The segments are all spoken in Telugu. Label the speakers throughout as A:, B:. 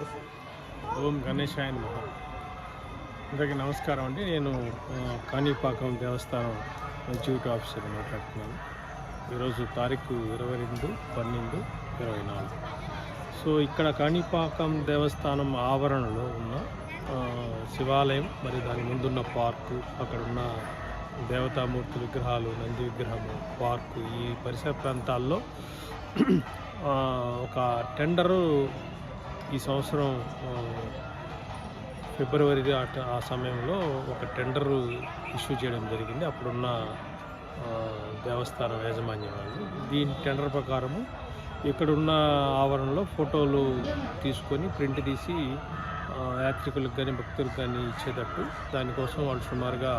A: ఓం గణేష్ మహ అందరికీ నమస్కారం అండి. నేను కాణిపాకం దేవస్థానం ఎగ్జిక్యూటివ్ ఆఫీసర్ మాట్లాడుతున్నాను. ఈరోజు తారీఖు ఇరవై రెండు పన్నెండు ఇరవై నాలుగు. సో ఇక్కడ కాణిపాకం దేవస్థానం ఆవరణలో ఉన్న శివాలయం మరి దాని ముందున్న పార్కు అక్కడ ఉన్న దేవతామూర్తి విగ్రహాలు నంది విగ్రహము పార్కు ఈ పరిసర ప్రాంతాల్లో ఒక టెండరు ఈ సంవత్సరం ఫిబ్రవరి ఆ సమయంలో ఒక టెండర్ ఇష్యూ చేయడం జరిగింది. అప్పుడున్న దేవస్థానం యాజమాన్యం వాళ్ళు. దీని టెండర్ ప్రకారము ఇక్కడున్న ఆవరణలో ఫోటోలు తీసుకొని ప్రింట్ తీసి యాత్రికులకు కానీ భక్తులకు కానీ ఇచ్చేటట్టు దానికోసం వాళ్ళు సుమారుగా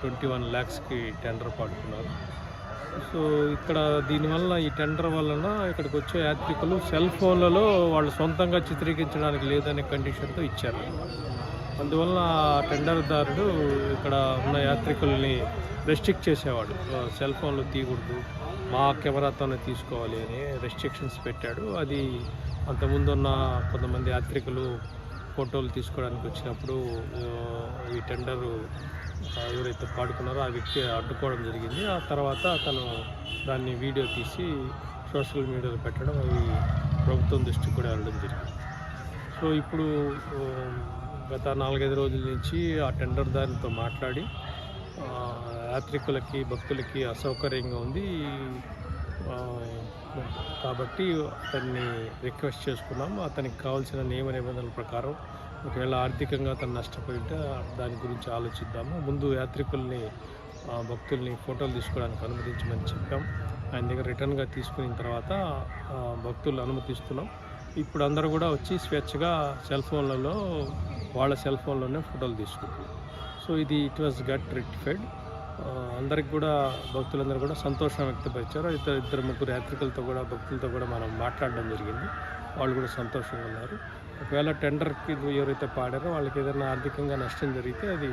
A: ట్వంటీ వన్ ల్యాక్స్కి టెండర్ పాడుతున్నారు సో ఇక్కడ దీనివల్ల ఈ టెండర్ వలన ఇక్కడికి వచ్చే యాత్రికులు సెల్ ఫోన్లలో వాళ్ళు సొంతంగా చిత్రీకరించడానికి లేదనే కండిషన్తో ఇచ్చారు. అందువల్ల ఆ టెండర్దారుడు ఇక్కడ ఉన్న యాత్రికుల్ని రెస్ట్రిక్ట్ చేసేవాడు. సెల్ ఫోన్లు తీయకూడదు మా కెమెరాతోనే తీసుకోవాలి అని రెస్ట్రిక్షన్స్ పెట్టాడు. అది అంతకుముందున్న కొంతమంది యాత్రికులు ఫోటోలు తీసుకోవడానికి వచ్చినప్పుడు ఈ టెండరు ఎవరైతే పాడుకున్నారో ఆ వ్యక్తి అడ్డుకోవడం జరిగింది. ఆ తర్వాత అతను దాన్ని వీడియో తీసి సోషల్ మీడియాలో పెట్టడం అవి ప్రభుత్వం దృష్టికి కూడా వెళ్ళడం జరిగింది. సో ఇప్పుడు గత నాలుగైదు రోజుల నుంచి ఆ టెండర్ దానితో మాట్లాడి యాత్రికులకి భక్తులకి అసౌకర్యంగా ఉంది. కాబట్టి అతన్ని రిక్వెస్ట్ చేసుకున్నాము అతనికి కావాల్సిన నియమ నిబంధనల ప్రకారం ఒకవేళ ఆర్థికంగా అతను నష్టపోయింటే దాని గురించి ఆలోచిద్దాము. ముందు యాత్రికుల్ని భక్తుల్ని ఫోటోలు తీసుకోవడానికి అనుమతించమని చెప్పాం. ఆయన దగ్గర రిటర్న్గా తీసుకున్న తర్వాత భక్తులు అనుమతిస్తున్నాం. ఇప్పుడు అందరూ కూడా వచ్చి స్వేచ్ఛగా సెల్ ఫోన్లలో వాళ్ళ సెల్ ఫోన్లోనే ఫోటోలు తీసుకుంటున్నారు. సో ఇది ఇట్ వాస్ గట్ రెక్టిఫైడ్ అందరికి కూడా భక్తులందరూ కూడా సంతోషం వ్యక్తపరిచారు. ఇద్దరు ఇద్దరు ముగ్గురు యాత్రికులతో కూడా భక్తులతో కూడా మనం మాట్లాడడం జరిగింది. వాళ్ళు కూడా సంతోషంగా ఉన్నారు. ఒకవేళ టెండర్కి ఎవరైతే పాడారో వాళ్ళకి ఏదైనా ఆర్థికంగా నష్టం జరిగితే అది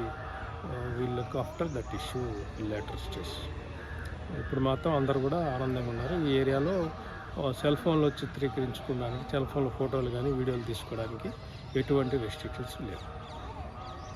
A: వీళ్ళు after that issue letter stage ఇప్పుడు మాత్రం అందరు కూడా ఆనందంగా ఉన్నారు. ఈ ఏరియాలో సెల్ ఫోన్లో చిత్రీకరించుకోవడానికి సెల్ ఫోన్లో ఫోటోలు కానీ వీడియోలు తీసుకోవడానికి ఎటువంటి రెస్ట్రిక్షన్స్ లేవు.